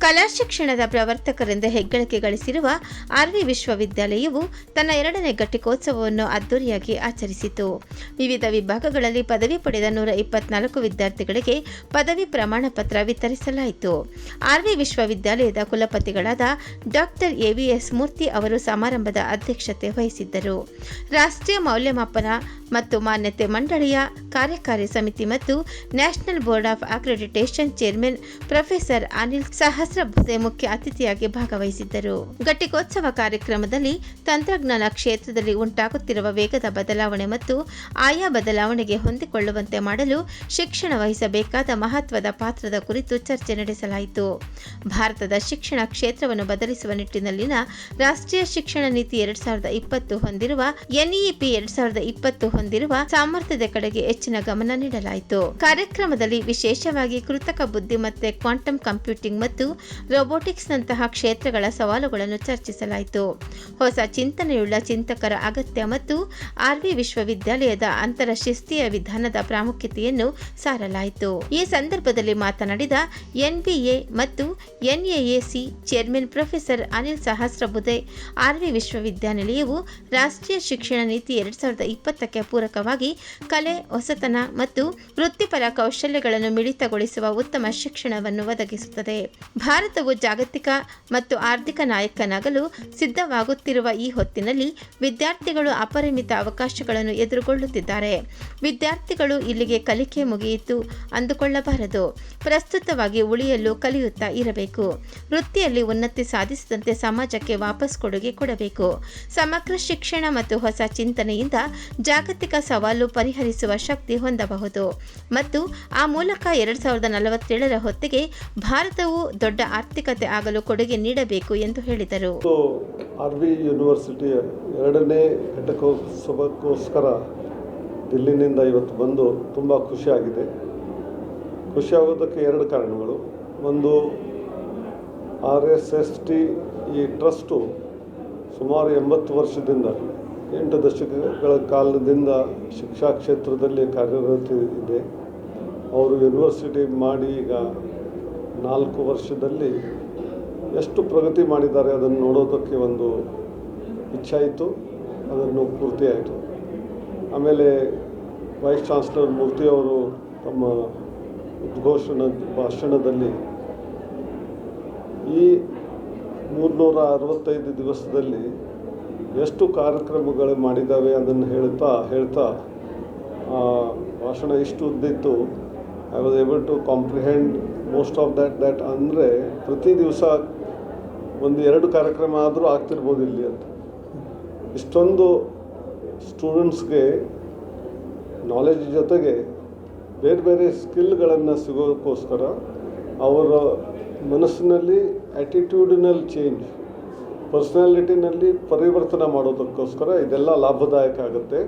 ಕಲಾ ಶಿಕ್ಷಣದ ಪ್ರವರ್ತಕರೆಂದು ಹೆಗ್ಗಳಿಕೆ ಗಳಿಸಿರುವ ಆರ್ವಿ ವಿಶ್ವವಿದ್ಯಾಲಯವು ತನ್ನ ಎರಡನೇ ಘಟಿಕೋತ್ಸವವನ್ನು ಅದ್ದೂರಿಯಾಗಿ ಆಚರಿಸಿತು. ವಿವಿಧ ವಿಭಾಗಗಳಲ್ಲಿ ಪದವಿ ಪಡೆದ ನೂರ ಇಪ್ಪತ್ನಾಲ್ಕು ವಿದ್ಯಾರ್ಥಿಗಳಿಗೆ ಪದವಿ ಪ್ರಮಾಣ ಪತ್ರ ವಿತರಿಸಲಾಯಿತು ಆರ್ವಿ ವಿಶ್ವವಿದ್ಯಾಲಯದ ಕುಲಪತಿಗಳಾದ ಡಾಕ್ಟರ್ ಎವಿಎಸ್ ಮೂರ್ತಿ ಅವರು ಸಮಾರಂಭದ ಅಧ್ಯಕ್ಷತೆ ವಹಿಸಿದ್ದರು. ರಾಷ್ಟ್ರೀಯ ಮೌಲ್ಯಮಾಪನ ಮತ್ತು ಮಾನ್ಯತೆ ಮಂಡಳಿಯ ಕಾರ್ಯಕಾರಿ ಸಮಿತಿ ಮತ್ತು national board of accreditation chairman professor Anil Sahasrabuddhe ಮುಖ್ಯ ಅತಿಥಿಯಾಗಿ ಭಾಗವಹಿಸಿದ್ದರು. ಘಟಿಕೋತ್ಸವ ಕಾರ್ಯಕ್ರಮದಲ್ಲಿ ತಂತ್ರಜ್ಞಾನ ಕ್ಷೇತ್ರದಲ್ಲಿ ಉಂಟಾಗುತ್ತಿರುವ ವೇಗದ ಬದಲಾವಣೆ ಮತ್ತು ಆಯಾ ಬದಲಾವಣೆಗೆ ಹೊಂದಿಕೊಳ್ಳುವಂತೆ ಮಾಡಲು ಶಿಕ್ಷಣ ವಹಿಸಬೇಕಾದ ಮಹತ್ವದ ಪಾತ್ರದ ಕುರಿತು ಚರ್ಚೆ ನಡೆಸಲಾಯಿತು. ಭಾರತದ ಶಿಕ್ಷಣ ಕ್ಷೇತ್ರವನ್ನು ಬದಲಿಸುವ ನಿಟ್ಟಿನಲ್ಲಿನ ರಾಷ್ಟ್ರೀಯ ಶಿಕ್ಷಣ ನೀತಿ ಎರಡ್ ಸಾವಿರದ ಇಪ್ಪತ್ತು ಹೊಂದಿರುವ ಎನ್ಇಪಿ ಎರಡ್ ಸಾವಿರದ ಇಪ್ಪತ್ತು ಹೊಂದಿರುವ ಸಾಮರ್ಥ್ಯದ ಕಡೆಗೆ ಹೆಚ್ಚಿನ ಗಮನ ನೀಡಲಾಯಿತು. ಕಾರ್ಯಕ್ರಮದಲ್ಲಿ ವಿಶೇಷವಾಗಿ ಕೃತಕ ಬುದ್ಧಿಮತ್ತೆ ಕ್ವಾಂಟಮ್ ಕಂಪ್ಯೂಟಿಂಗ್ ಮತ್ತು ರೋಬೋಟಿಕ್ಸ್ ನಂತಹ ಕ್ಷೇತ್ರಗಳ ಸವಾಲುಗಳನ್ನು ಚರ್ಚಿಸಲಾಯಿತು. ಹೊಸ ಚಿಂತನೆಯುಳ್ಳ ಚಿಂತಕರ ಅಗತ್ಯ ಮತ್ತು ಆರ್ವಿ ವಿಶ್ವವಿದ್ಯಾಲಯದ ಅಂತರ ಶಿಸ್ತಿಯ ವಿಧಾನದ ಪ್ರಾಮುಖ್ಯತೆಯನ್ನು ಸಾರಲಾಯಿತು. ಈ ಸಂದರ್ಭದಲ್ಲಿ ಮಾತನಾಡಿದ ಎನ್ಬಿಎ ಮತ್ತು NAAC chairman professor Anil Sahasrabudhe RV ವಿಶ್ವವಿದ್ಯಾನಿಲಯವು ರಾಷ್ಟ್ರೀಯ ಶಿಕ್ಷಣ ನೀತಿ ಎರಡ್ ಸಾವಿರದ ಇಪ್ಪತ್ತಕ್ಕೆ ಪೂರಕವಾಗಿ ಕಲೆ, ಹೊಸತನ ಮತ್ತು ವೃತ್ತಿಪರ ಕೌಶಲ್ಯಗಳನ್ನು ಮಿಳಿತಗೊಳಿಸುವ ಉತ್ತಮ ಶಿಕ್ಷಣವನ್ನು ಒದಗಿಸುತ್ತದೆ. ಭಾರತವು ಜಾಗತಿಕ ಮತ್ತು ಆರ್ಥಿಕ ನಾಯಕನಾಗಲು ಸಿದ್ಧವಾಗುತ್ತಿರುವ ಈ ಹೊತ್ತಿನಲ್ಲಿ ವಿದ್ಯಾರ್ಥಿಗಳು ಅಪರಿಮಿತ ಅವಕಾಶಗಳನ್ನು ಎದುರುಗೊಳ್ಳುತ್ತಿದ್ದಾರೆ. ವಿದ್ಯಾರ್ಥಿಗಳು ಇಲ್ಲಿಗೆ ಕಲಿಕೆ ಮುಗಿಯಿತು ಅಂದುಕೊಳ್ಳಬಾರದು. ಪ್ರಸ್ತುತವಾಗಿ ಉಳಿಯಲು ಕಲಿಯುತ್ತಾ ಇರಬೇಕು. ವೃತ್ತಿಯಲ್ಲಿ ಉನ್ನತಿ ಸಾಧಿಸಿದಂತೆ ಸಮಾಜಕ್ಕೆ ವಾಪಸ್ ಕೊಡುಗೆ ಕೊಡಬೇಕು. ಸಮಗ್ರ ಶಿಕ್ಷಣ ಮತ್ತು ಹೊಸ ಚಿಂತನೆಯಿಂದ ಜಾಗತಿಕ ಸವಾಲು ಪರಿಹರಿಸುವ ಶಕ್ತಿ ಹೊಂದಬಹುದು. ಮತ್ತು ಆ ಮೂಲಕ ಎರಡು ಸಾವಿರದ ನಲವತ್ತೇಳರ ಹೊತ್ತಿಗೆ ಭಾರತವು ದೊಡ್ಡ ಆರ್ಥಿಕತೆ ಆಗಲು ಕೊಡುಗೆ ನೀಡಬೇಕು ಎಂದು ಹೇಳಿದರು. ಆರ್ ಯೂನಿವರ್ಸಿಟಿಯ ಎರಡನೇ ಘಟಕೋತ್ಸವಕ್ಕೋಸ್ಕರ ದಿಲ್ಲಿನಿಂದ ಇವತ್ತು ಬಂದು ತುಂಬ ಖುಷಿಯಾಗಿದೆ. ಖುಷಿಯಾಗೋದಕ್ಕೆ ಎರಡು ಕಾರಣಗಳು. ಒಂದು, ಆರ್ ಎಸ್ ಎಸ್ ಟಿ ಈ ಟ್ರಸ್ಟು ಸುಮಾರು ಎಂಬತ್ತು ವರ್ಷದಿಂದ, ಎಂಟು ದಶಕಗಳ ಕಾಲದಿಂದ ಶಿಕ್ಷಾ ಕ್ಷೇತ್ರದಲ್ಲಿ ಕಾರ್ಯರತ ಇದೆ ಅವರು ಯೂನಿವರ್ಸಿಟಿ ಮಾಡಿ ಈಗ ನಾಲ್ಕು ವರ್ಷದಲ್ಲಿ ಎಷ್ಟು ಪ್ರಗತಿ ಮಾಡಿದ್ದಾರೆ ಅದನ್ನು ನೋಡೋದಕ್ಕೆ ಒಂದು ಇಚ್ಛೆ ಇತ್ತು ಅದನ್ನು ಪೂರ್ತಿಯಾಯಿತು ಆಮೇಲೆ ವೈಸ್ ಚಾನ್ಸ್ಲರ್ ಮೂರ್ತಿಯವರು ತಮ್ಮ ಉದ್ಘೋಷಣ ಭಾಷಣದಲ್ಲಿ ಈ ಮೂರುನೂರ ಅರವತ್ತೈದು ದಿವಸದಲ್ಲಿ ಎಷ್ಟು ಕಾರ್ಯಕ್ರಮಗಳು ಮಾಡಿದ್ದಾವೆ ಅದನ್ನು ಹೇಳ್ತಾ ಹೇಳ್ತಾ ಭಾಷಣ ಇಷ್ಟು ಉದ್ದಿತ್ತು. I was able to comprehend most of that that ಅಂದರೆ ಪ್ರತಿ ದಿವಸ ಒಂದು ಎರಡು ಕಾರ್ಯಕ್ರಮ ಆದರೂ ಆಗ್ತಿರ್ಬೋದು ಇಲ್ಲಿ ಅಂತ. ಇಷ್ಟೊಂದು ಸ್ಟೂಡೆಂಟ್ಸ್ಗೆ ನಾಲೆಜ್ ಜೊತೆಗೆ ಬೇರೆ ಬೇರೆ ಸ್ಕಿಲ್ಗಳನ್ನು ಸಿಗೋಕ್ಕೋಸ್ಕರ ಅವರ ಮನಸ್ಸಿನಲ್ಲಿ ಆ್ಯಟಿಟ್ಯೂಡಿನಲ್ ಚೇಂಜ್ ಪರ್ಸ್ನಾಲಿಟಿನಲ್ಲಿ ಪರಿವರ್ತನೆ ಮಾಡೋದಕ್ಕೋಸ್ಕರ ಇದೆಲ್ಲ ಲಾಭದಾಯಕ ಆಗುತ್ತೆ.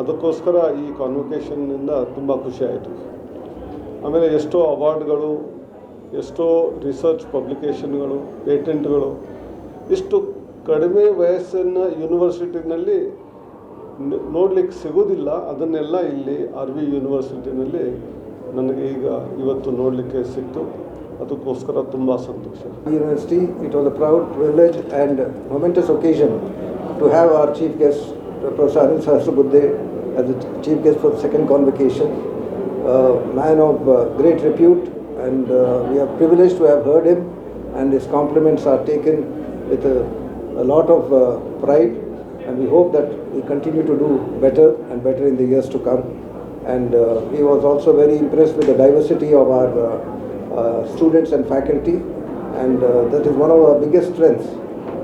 ಅದಕ್ಕೋಸ್ಕರ ಈ ಕಾನ್ವೊಕೇಶನ್ನಿಂದ ತುಂಬ ಖುಷಿ ಆಯಿತು. ಆಮೇಲೆ ಎಷ್ಟೋ ಅವಾರ್ಡ್ಗಳು, ಎಷ್ಟೋ ರಿಸರ್ಚ್ ಪಬ್ಲಿಕೇಶನ್ಗಳು ಪೇಟೆಂಟ್ಗಳು, ಇಷ್ಟು ಕಡಿಮೆ ವಯಸ್ಸನ್ನ ಯೂನಿವರ್ಸಿಟಿನಲ್ಲಿ ನೋಡಲಿಕ್ಕೆ ಸಿಗೋದಿಲ್ಲ. ಅದನ್ನೆಲ್ಲ ಇಲ್ಲಿ ಆರ್ ವಿ ಯೂನಿವರ್ಸಿಟಿನಲ್ಲಿ ನನಗೆ ಈಗ ಇವತ್ತು ನೋಡಲಿಕ್ಕೆ ಸಿಕ್ತು. ಅದಕ್ಕೋಸ್ಕರ ತುಂಬ ಸಂತೋಷ. University it was a proud privilege and momentous occasion to have our chief guest doctor Sarin Sahasrabuddhe as chief guest for second convocation Uh, man of uh, great repute, and uh, we are privileged to have heard him, and his compliments are taken with a, a lot of uh, pride, and we hope that we continue to do better and better in the years to come. And he was also very impressed with the diversity of our students and faculty, and that is one of our biggest strengths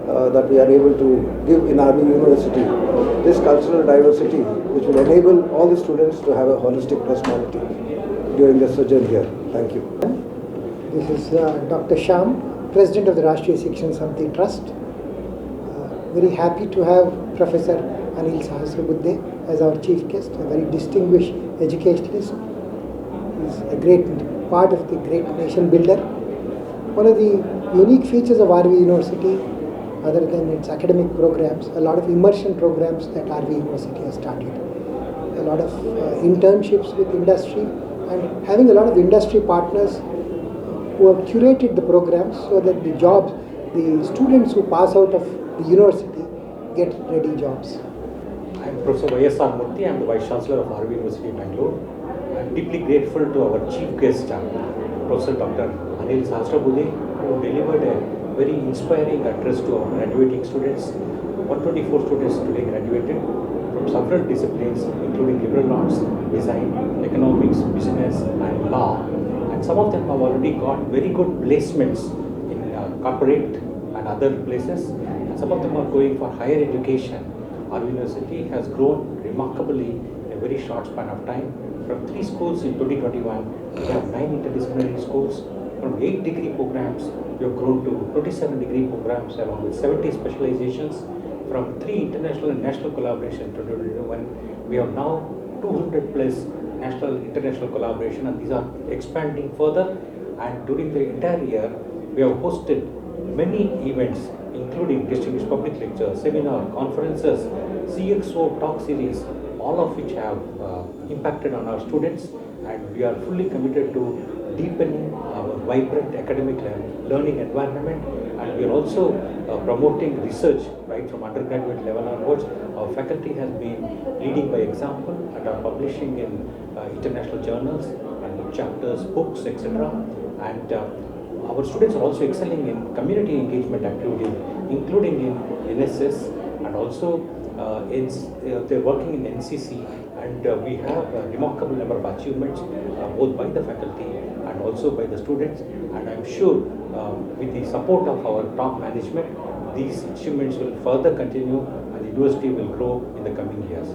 uh, that we are able to give in Army University. This cultural diversity, which will enable all the students to have a holistic personality during their sojourn here. Thank you. This is uh, Dr. Sham, President of the Rashtriya Shikshan Samiti Trust. Uh, very happy to have Professor Anil Sahasrabudhe as our chief guest, a very distinguished educationist. He's a great part of the great nation builder. One of the unique features of RV University, other than its academic programs, a lot of immersion programs that RV University has started. A lot of uh, internships with industry and having a lot of industry partners who have curated the programs so that the jobs, the students who pass out of the university get ready jobs. I am Professor Y.S.R. Murthy. I am the Vice Chancellor of RV University, Bangalore. I am deeply grateful to our chief guest, uh, Professor Dr. Anil Sahasrabudhe, who delivered a very inspiring address to our graduating students. 124 students today graduated from several disciplines, including liberal arts, design, economics, business, and law. And some of them have already got very good placements in uh, corporate and other places. And some of them are going for higher education. Our university has grown remarkably in a very short span of time. From three schools in 2021, we have nine interdisciplinary schools. From eight degree programs, we have grown to 27 degree programs along with 70 specializations. From three international and national collaboration to 2021, we have now 200 plus national international collaboration and these are expanding further. And during the entire year, we have hosted many events including distinguished public lectures, seminar, conferences, CXO talk series, all of which have uh, impacted on our students and we are fully committed to deepening our vibrant academic learning environment and we are also uh, promoting research right from undergraduate level onwards. Our faculty has been leading by example and are publishing in uh, international journals and chapters, books, etc. And uh, our students are also excelling in community engagement activities, including in NSS and also uh, in, uh, they're working in NCC and uh, we have a remarkable number of achievements uh, both by the faculty and also by the students and I'm sure uh, with the support of our top management these achievements will further continue and the university will grow in the coming years.